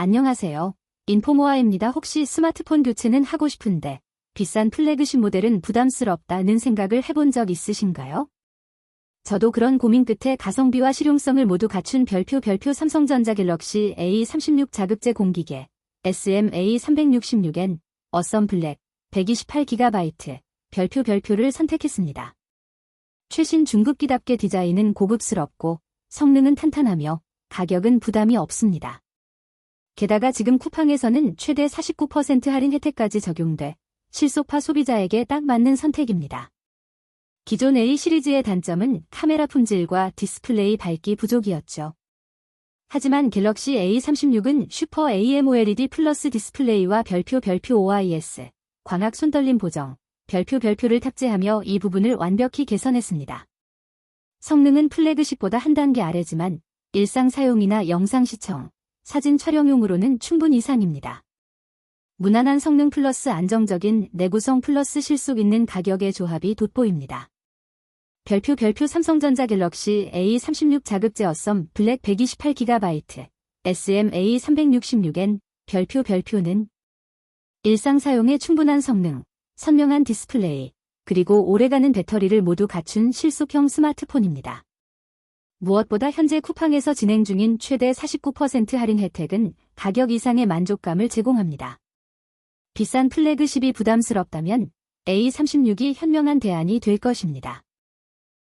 안녕하세요. 인포모아입니다. 혹시 스마트폰 교체는 하고 싶은데 비싼 플래그십 모델은 부담스럽다는 생각을 해본 적 있으신가요? 저도 그런 고민 끝에 가성비와 실용성을 모두 갖춘 별표 별표 삼성전자 갤럭시 A36 자급제 공기계 SM-A366N 어썸 블랙 128GB 별표 별표를 선택했습니다. 최신 중급기답게 디자인은 고급스럽고 성능은 탄탄하며 가격은 부담이 없습니다. 게다가 지금 쿠팡에서는 최대 49% 할인 혜택까지 적용돼 실속파 소비자에게 딱 맞는 선택입니다. 기존 A 시리즈의 단점은 카메라 품질과 디스플레이 밝기 부족이었죠. 하지만 갤럭시 A36은 슈퍼 AMOLED 플러스 디스플레이와 별표 별표 OIS, 광학 손떨림 보정, 별표 별표를 탑재하며 이 부분을 완벽히 개선했습니다. 성능은 플래그십보다 한 단계 아래지만 일상 사용이나 영상 시청, 사진 촬영용으로는 충분 이상입니다. 무난한 성능 플러스 안정적인 내구성 플러스 실속 있는 가격의 조합이 돋보입니다. 별표 별표 삼성전자 갤럭시 A36 자급제 어썸 블랙 128GB SM-A366N 별표 별표는 일상 사용에 충분한 성능, 선명한 디스플레이, 그리고 오래가는 배터리를 모두 갖춘 실속형 스마트폰입니다. 무엇보다 현재 쿠팡에서 진행 중인 최대 49% 할인 혜택은 가격 이상의 만족감을 제공합니다. 비싼 플래그십이 부담스럽다면 A36이 현명한 대안이 될 것입니다.